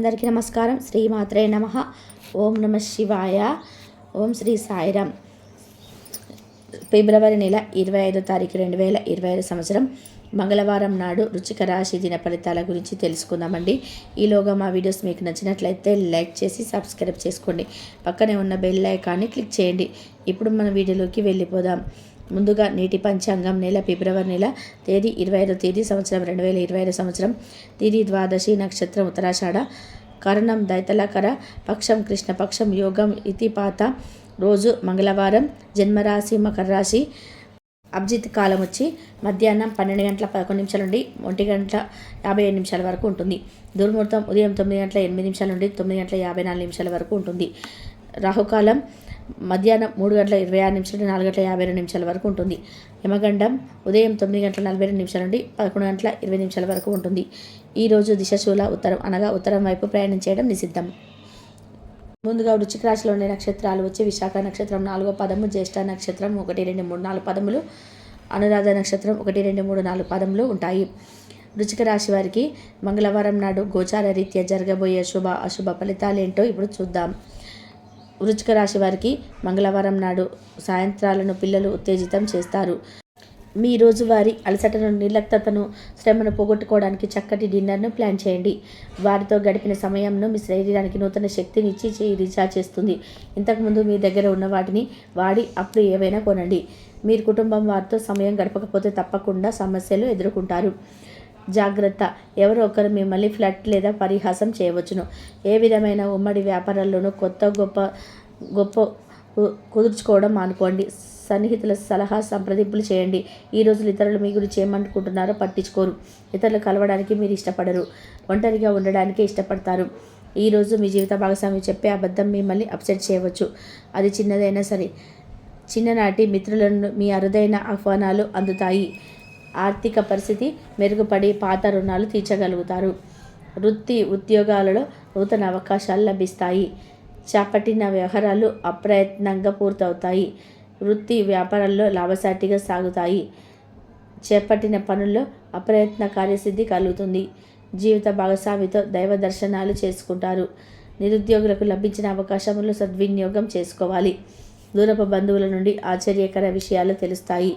అందరికీ నమస్కారం. శ్రీమాత్రే నమ. ఓం నమ శివాయ. ఓం శ్రీ సాయిరామ్ ఫిబ్రవరి నెల ఇరవై ఐదో తారీఖు రెండు వేల ఇరవై ఐదు సంవత్సరం. మంగళవారం నాడు రుచిక రాశి దిన ఫలితాల గురించి తెలుసుకుందామండి. ఈలోగా మా వీడియోస్ మీకు నచ్చినట్లయితే లైక్ చేసి సబ్స్క్రైబ్ చేసుకోండి. పక్కనే ఉన్న బెల్ ఐకాన్ని క్లిక్ చేయండి. ఇప్పుడు మన వీడియోలోకి వెళ్ళిపోదాం. ముందుగా నీటి పంచాంగం నెల ఫిబ్రవరి నెల తేదీ ఇరవై ఐదో తేదీ సంవత్సరం రెండు వేల ఇరవై ఐదు సంవత్సరం. తిది ద్వాదశి నక్షత్రం ఉత్తరాషాఢ. కరణం దైతలకర. పక్షం కృష్ణపక్షం యోగం ఇతిపాత. రోజు మంగళవారం. జన్మరాశి మకర రాశి. అభిజిత్ కాలం వచ్చి మధ్యాహ్నం పన్నెండు గంటల పదకొండు నిమిషాల నుండి ఒంటి గంటల యాభై ఏడు నిమిషాల వరకు ఉంటుంది. దుర్ముహూర్తం ఉదయం తొమ్మిది గంటల ఎనిమిది నిమిషాల నుండి తొమ్మిది గంటల యాభై నాలుగు నిమిషాల వరకు ఉంటుంది. రాహుకాలం మధ్యాహ్నం మూడు గంటల ఇరవై ఆరు నిమిషాల నాలుగు గంటల యాభై రెండు నిమిషాల వరకు ఉంటుంది. యమగండం ఉదయం తొమ్మిది గంటల నలభై రెండు నిమిషాల నుండి పదకొండు గంటల ఇరవై నిమిషాల వరకు ఉంటుంది. ఈరోజు దిశశూల ఉత్తరం అనగా ఉత్తరం వైపు ప్రయాణం చేయడం నిషిద్ధం. ముందుగా వృచ్చిక రాశిలో ఉండే నక్షత్రాలు వచ్చి విశాఖ నక్షత్రం నాలుగో పదము జ్యేష్ఠ నక్షత్రం ఒకటి రెండు మూడు నాలుగు పదములు అనురాధ నక్షత్రం ఒకటి రెండు మూడు నాలుగు పదములు ఉంటాయి. వృచ్చిక రాశి వారికి మంగళవారం నాడు గోచార రీత్యా జరగబోయే శుభ అశుభ ఫలితాలు ఏంటో ఇప్పుడు చూద్దాం. వృచ్చిక రాశి వారికి మంగళవారం నాడు సాయంత్రాలను పిల్లలు ఉత్తేజితం చేస్తారు. మీ రోజువారీ అలసటను నిర్లక్తతను శ్రమను పోగొట్టుకోవడానికి చక్కటి డిన్నర్ను ప్లాన్ చేయండి. వారితో గడిపిన సమయంను మీ శరీరానికి నూతన శక్తిని ఇచ్చి చేయి రీఛార్జ్ చేస్తుంది. ఇంతకుముందు మీ దగ్గర ఉన్న వాటిని వాడి అప్పుడు ఏవైనా కొనండి. మీరు కుటుంబం వారితో సమయం గడపకపోతే తప్పకుండా సమస్యలు ఎదుర్కొంటారు. జాగ్రత్త. ఎవరో ఒకరు మిమ్మల్ని ఫ్లట్ లేదా పరిహాసం చేయవచ్చును. ఏ విధమైన ఉమ్మడి వ్యాపారాల్లోనూ కొత్త గొప్ప గొప్ప కు- కుదుర్చుకోవడం అనుకోండి సన్నిహితుల సలహా సంప్రదింపులు చేయండి. ఈ రోజులు ఇతరులు మీ గురించి ఏమనుకుంటున్నారో పట్టించుకోరు. ఇతరులు కలవడానికి మీరు ఇష్టపడరు. ఒంటరిగా ఉండడానికే ఇష్టపడతారు. ఈరోజు మీ జీవిత భాగస్వామి చెప్పే అబద్ధం మిమ్మల్ని అప్సెట్ చేయవచ్చు. అది చిన్నదైనా సరే. చిన్ననాటి మిత్రులను మీ అరుదైన ఆహ్వానాలు అందుతాయి. ఆర్థిక పరిస్థితి మెరుగుపడి పాత రుణాలు తీర్చగలుగుతారు. వృత్తి ఉద్యోగాలలో నూతన అవకాశాలు లభిస్తాయి. చేపట్టిన వ్యవహారాలు అప్రయత్నంగా పూర్తవుతాయి. వృత్తి వ్యాపారాల్లో లాభసాటిగా సాగుతాయి. చేపట్టిన పనుల్లో అప్రయత్న కార్యసిద్ధి కలుగుతుంది. జీవిత భాగస్వామితో దైవ దర్శనాలు చేసుకుంటారు. నిరుద్యోగులకు లభించిన అవకాశములు సద్వినియోగం చేసుకోవాలి. దూరపు బంధువుల నుండి ఆశ్చర్యకర విషయాలు తెలుస్తాయి.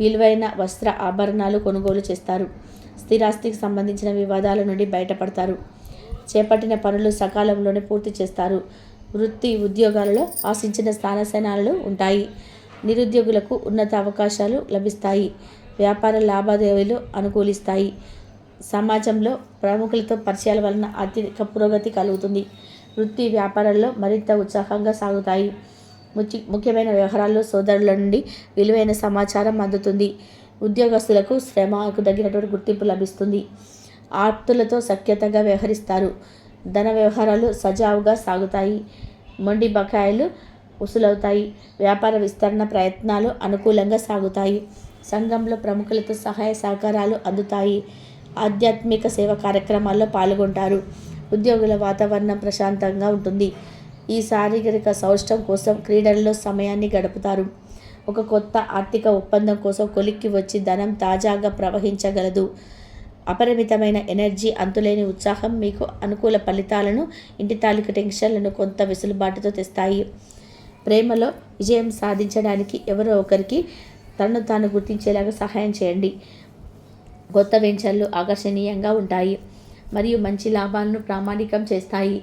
విలువైన వస్త్ర ఆభరణాలు కొనుగోలు చేస్తారు. స్థిరాస్తికి సంబంధించిన వివాదాల నుండి బయటపడతారు. చేపట్టిన పనులు సకాలంలోనే పూర్తి చేస్తారు. వృత్తి ఉద్యోగాలలో ఆశించిన స్థానశనాలు ఉంటాయి. నిరుద్యోగులకు ఉన్నత అవకాశాలు లభిస్తాయి. వ్యాపార లావాదేవీలు అనుకూలిస్తాయి. సమాజంలో ప్రముఖులతో పరిచయాల వలన ఆర్థిక పురోగతి కలుగుతుంది. వృత్తి వ్యాపారాల్లో మరింత ఉత్సాహంగా సాగుతాయి. ముఖ్యమైన వ్యవహారాల్లో సోదరుల నుండి విలువైన సమాచారం అందుతుంది. ఉద్యోగస్తులకు శ్రమకు తగినటువంటి గుర్తింపు లభిస్తుంది. ఆప్తులతో సఖ్యతగా వ్యవహరిస్తారు. ధన వ్యవహారాలు సజావుగా సాగుతాయి. మొండి బకాయిలు వసూలవుతాయి. వ్యాపార విస్తరణ ప్రయత్నాలు అనుకూలంగా సాగుతాయి. సంఘంలో ప్రముఖులతో సహాయ సహకారాలు అందుతాయి. ఆధ్యాత్మిక సేవ కార్యక్రమాల్లో పాల్గొంటారు. ఉద్యోగుల వాతావరణం ప్రశాంతంగా ఉంటుంది. ఈ శారీరక సౌష్టం కోసం క్రీడల్లో సమయాన్ని గడుపుతారు. ఒక కొత్త ఆర్థిక ఒప్పందం కోసం కొలిక్కి వచ్చి ధనం తాజాగా ప్రవహించగలదు. అపరిమితమైన ఎనర్జీ అంతులేని ఉత్సాహం మీకు అనుకూల ఫలితాలను ఇంటి తాలూకు టెన్షన్లను కొంత వెసులుబాటుతో తెస్తాయి. ప్రేమలో విజయం సాధించడానికి ఎవరో ఒకరికి తనను తాను గుర్తించేలాగా సహాయం చేయండి. కొత్త వెంచర్లు ఆకర్షణీయంగా ఉంటాయి మరియు మంచి లాభాలను ప్రామాణికం చేస్తాయి.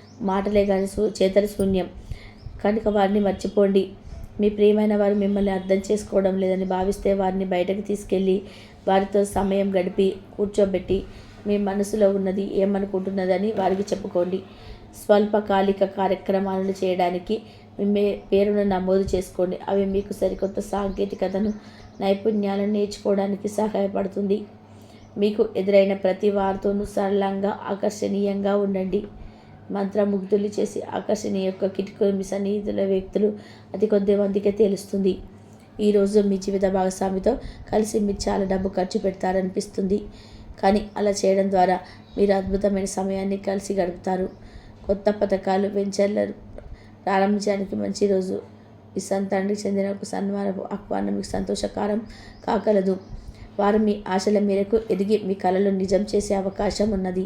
మాటలే కానీ సూ చేతల శూన్యం. కనుక వారిని మర్చిపోండి. మీ ప్రియమైన వారు మిమ్మల్ని అర్థం చేసుకోవడం లేదని భావిస్తే వారిని బయటకు తీసుకెళ్ళి వారితో సమయం గడిపి కూర్చోబెట్టి మీ మనసులో ఉన్నది ఏమనుకుంటున్నదని వారికి చెప్పుకోండి. స్వల్పకాలిక కార్యక్రమాలను చేయడానికి మీ మే- పేరును నమోదు చేసుకోండి. అవి మీకు సరికొత్త సాంకేతికతను నైపుణ్యాలను నేర్చుకోవడానికి సహాయపడుతుంది. మీకు ఎదురైన ప్రతి వారితోనూ సరళంగా ఆకర్షణీయంగా ఉండండి. మంత్రముగ్ధులు చేసి ఆకర్షణీయ యొక్క కిటికీ మీ సన్నిహితుల వ్యక్తులు అతి కొద్ది మందికే తెలుస్తుంది. ఈరోజు మీ జీవిత భాగస్వామితో కలిసి మీరు చాలా డబ్బు ఖర్చు పెడతారనిపిస్తుంది. కానీ అలా చేయడం ద్వారా మీరు అద్భుతమైన సమయాన్ని కలిసి గడుపుతారు. కొత్త పథకాలు వెంచర్లు ప్రారంభించడానికి మంచి రోజు. మీ సంతానికి చెందిన ఒక సన్మానపు ఆహ్వానం మీకు సంతోషకరం కాగలదు. వారు మీ ఆశల మేరకు ఎదిగి మీ కళలు నిజం చేసే అవకాశం ఉన్నది.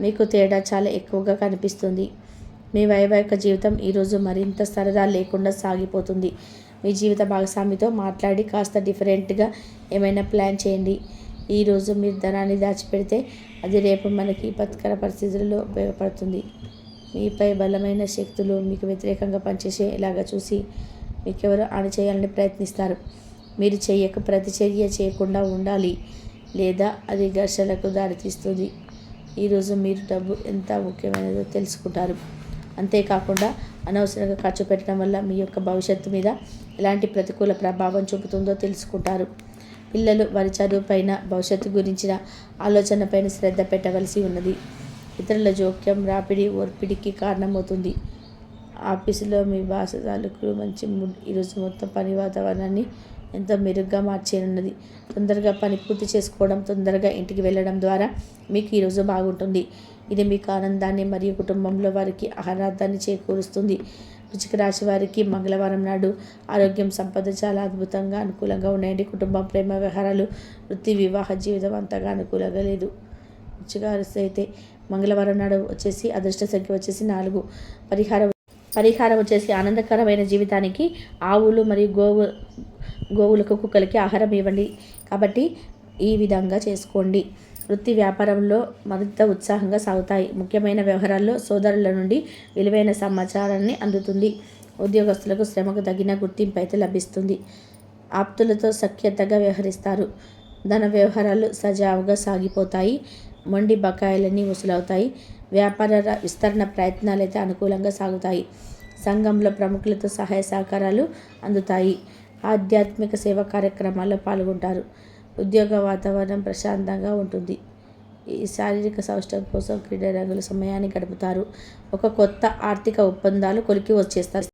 మీకు తేడా చాలా ఎక్కువగా కనిపిస్తుంది. మీ వైవాహిక జీవితం ఈరోజు మరింత సరదా లేకుండా సాగిపోతుంది. మీ జీవిత భాగస్వామితో మాట్లాడి కాస్త డిఫరెంట్గా ఏమైనా ప్లాన్ చేయండి. ఈరోజు మీరు ధనాన్ని దాచిపెడితే అది రేపు మనకి విపత్కర పరిస్థితుల్లో ఉపయోగపడుతుంది. మీపై బలమైన శక్తులు మీకు వ్యతిరేకంగా పనిచేసేలాగా చూసి మీకెవరు అణిచేయాలని ప్రయత్నిస్తారు. మీరు చేయక ప్రతిచర్య చేయకుండా ఉండాలి. లేదా అది ఘర్షణకు దారితీస్తుంది. ఈరోజు మీరు డబ్బు ఎంత ముఖ్యమైనదో తెలుసుకుంటారు. అంతేకాకుండా అనవసరంగా ఖర్చు పెట్టడం వల్ల మీ యొక్క భవిష్యత్తు మీద ఎలాంటి ప్రతికూల ప్రభావం చూపుతుందో తెలుసుకుంటారు. పిల్లలు వారి చదువుపైన భవిష్యత్తు గురించిన ఆలోచనపైన శ్రద్ధ పెట్టవలసి ఉన్నది. ఇతరుల జోక్యం రాపిడి ఓర్పిడికి కారణమవుతుంది. ఆఫీసులో మీ భాషదాలకు మంచి ఈరోజు మొత్తం పని వాతావరణాన్ని ఎంతో మెరుగ్గా మార్చేనున్నది తొందరగా పని పూర్తి చేసుకోవడం తొందరగా ఇంటికి వెళ్ళడం ద్వారా మీకు ఈరోజు బాగుంటుంది. ఇది మీకు ఆనందాన్ని మరియు కుటుంబంలో వారికి ఆహ్లాదాన్ని చేకూరుస్తుంది. వృచ్చిక రాశి వారికి మంగళవారం నాడు ఆరోగ్యం సంపద చాలా అద్భుతంగా అనుకూలంగా ఉన్నాయండి. కుటుంబం ప్రేమ వ్యవహారాలు వృత్తి వివాహ జీవితం అంతగా అనుకూలంగా లేదు. వృచ్చిక రాశి అయితే మంగళవారం నాడు వచ్చేసి అదృష్ట సంఖ్య వచ్చేసి నాలుగు. పరిహారం పరిహారం వచ్చేసి ఆనందకరమైన జీవితానికి ఆవులు మరియు గోవు గోవులకు కుక్కలకి ఆహారం ఇవ్వండి. కాబట్టి ఈ విధంగా చేసుకోండి. వృత్తి వ్యాపారంలో మరింత ఉత్సాహంగా సాగుతాయి. ముఖ్యమైన వ్యవహారాల్లో సోదరుల నుండి విలువైన సమాచారాన్ని అందుతుంది. ఉద్యోగస్తులకు శ్రమకు తగిన గుర్తింపు అయితే లభిస్తుంది. ఆప్తులతో సఖ్యతగా వ్యవహరిస్తారు. ధన వ్యవహారాలు సజావుగా సాగిపోతాయి. మొండి బకాయిలన్నీ వసూలవుతాయి. వ్యాపార విస్తరణ ప్రయత్నాలు అయితే అనుకూలంగా సాగుతాయి. సంఘంలో ప్రముఖులతో సహాయ సహకారాలు అందుతాయి. ఆధ్యాత్మిక సేవా కార్యక్రమాల్లో పాల్గొంటారు. ఉద్యోగ వాతావరణం ప్రశాంతంగా ఉంటుంది. ఈ శారీరక సౌష్టం కోసం క్రీడారంగుల సమయాన్ని గడుపుతారు. ఒక కొత్త ఆర్థిక ఒప్పందాలు కొలికి వచ్చేస్తారు